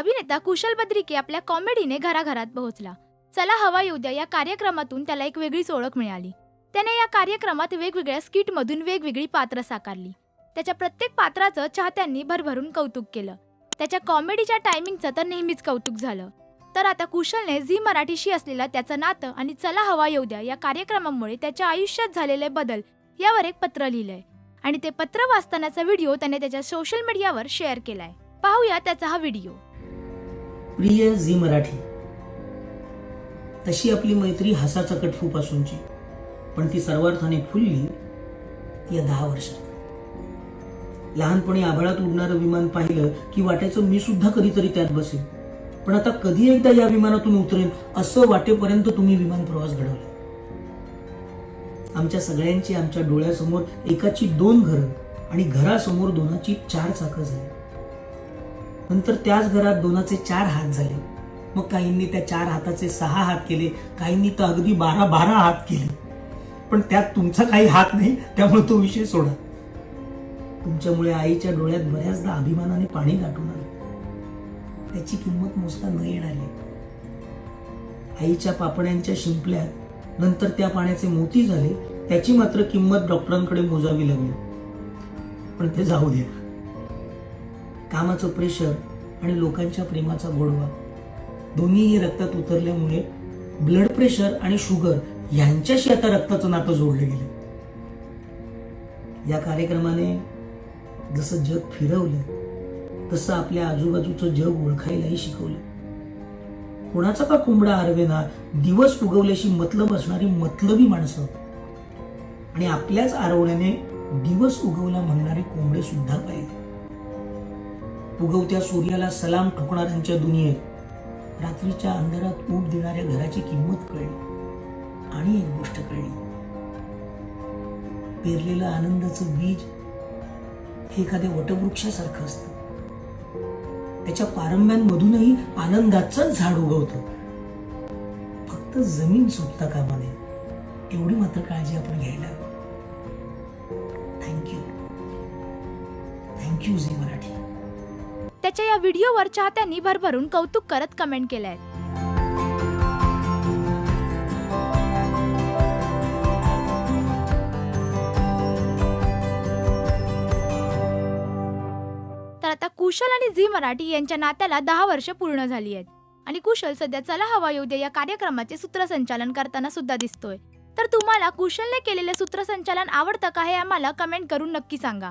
अभिनेता कुशल बद्रिके आपल्या कॉमेडीने घराघरात पोहोचला. चला हवा येऊ द्या या कार्यक्रमातून त्याला एक वेगळीच ओळख मिळाली. त्याने या कार्यक्रमात वेगवेगळ्या स्किटमधून वेगवेगळी पात्र साकारली. त्याच्या प्रत्येक पात्राचं चाहत्यांनी भरभरून कौतुक केलं. त्याच्या कॉमेडीच्या टायमिंगचं तर नेहमीच कौतुक झालं. तर आता कुशलने झी मराठीशी असलेलं त्याचं नातं आणि चला हवा येऊ द्या या कार्यक्रमामुळे त्याच्या आयुष्यात झालेले बदल यावर एक पत्र लिहिलंय. आणि ते पत्र वाचतानाचा व्हिडिओ त्याने त्याच्या सोशल मीडियावर शेअर केलाय. पाहूया त्याचा हा व्हिडिओ. प्रिय झी मराठी. तशी आपली मैत्री हसाचा कटफूपासूनची पण ती सर्वार्थाने फुलली या दहा वर्षात. लहानपणी आभाळात उडणारं विमान पाहिलं की वाटायचं मी सुद्धा कधीतरी त्यात बसेन. पण आता कधी एकदा या विमानातून उतरेन असं वाटेपर्यंत तुम्ही विमान प्रवास घडवला. आमच्या सगळ्यांची आमच्या डोळ्यासमोर एकाची दोन घरं आणि घरासमोर दोनाची चार चाकं झाली. नंतर त्याच घरात दोनाचे चार हात झाले. मग काहींनी त्या चार हाताचे सहा हात केले काहींनी तर अगदी बारा बारा हात केले. पण त्यात तुमचा काही हात नाही त्यामुळे तो विषय सोडा. तुमच्यामुळे आईच्या डोळ्यात बऱ्याचदा अभिमानाने पाणी गाठून आलं. त्याची किंमत मोजता न येणारी. आईच्या पापण्यांच्या शिंपल्यात नंतर त्या पाण्याचे मोती झाले त्याची मात्र किंमत डॉक्टरांकडे मोजावी लागली. पण ते जाऊ द्या. कामाचं प्रेशर आणि लोकांच्या प्रेमाचा गोडवा. दोन्हीही रक्तात उतरल्यामुळे ब्लड प्रेशर आणि शुगर यांच्याशी आता रक्ताचं नातं जोडलं गेलं. या कार्यक्रमाने जसं जग फिरवलं तसं आपल्या आजूबाजूचं जग ओळखायलाही शिकवलं. कोणाचा का कोंबडा आरवेना दिवस उगवल्याशी मतलब असणारी मतलबी माणसं? आणि आपल्याच आरवण्याने दिवस उगवला म्हणणारे कोंबडे सुद्धा पाहिजे उगवत्या सूर्याला सलाम ठोकणाऱ्यांच्या दुनियेत रात्रीच्या अंधारात ऊब देणाऱ्या घराची किंमत कळली आणि एक गोष्ट कळली. पेरलेलं आनंदाचं बीज हे एखाद्या वटवृक्षासारखं असतं. त्याच्या पारंब्यांमधूनही आनंदाचंच झाड उगवतं. फक्त जमीन सुटता कामा नये एवढी मात्र काळजी आपण घ्यायला थँक्यू थँक्यू झी मराठी त्याच्या या व्हिडिओवर चाहत्यांनी भरभरून कौतुक करत कमेंट केलंय. तर आता कुशल आणि झी मराठी यांच्या नात्याला दहा वर्ष पूर्ण झाली आहेत. आणि कुशल सध्या चला हवा येऊ दे या कार्यक्रमाचे सूत्रसंचालन करताना सुद्धा दिसतोय. तर तुम्हाला कुशलने केलेले सूत्रसंचालन आवडतं का हे आम्हाला कमेंट करून नक्की सांगा.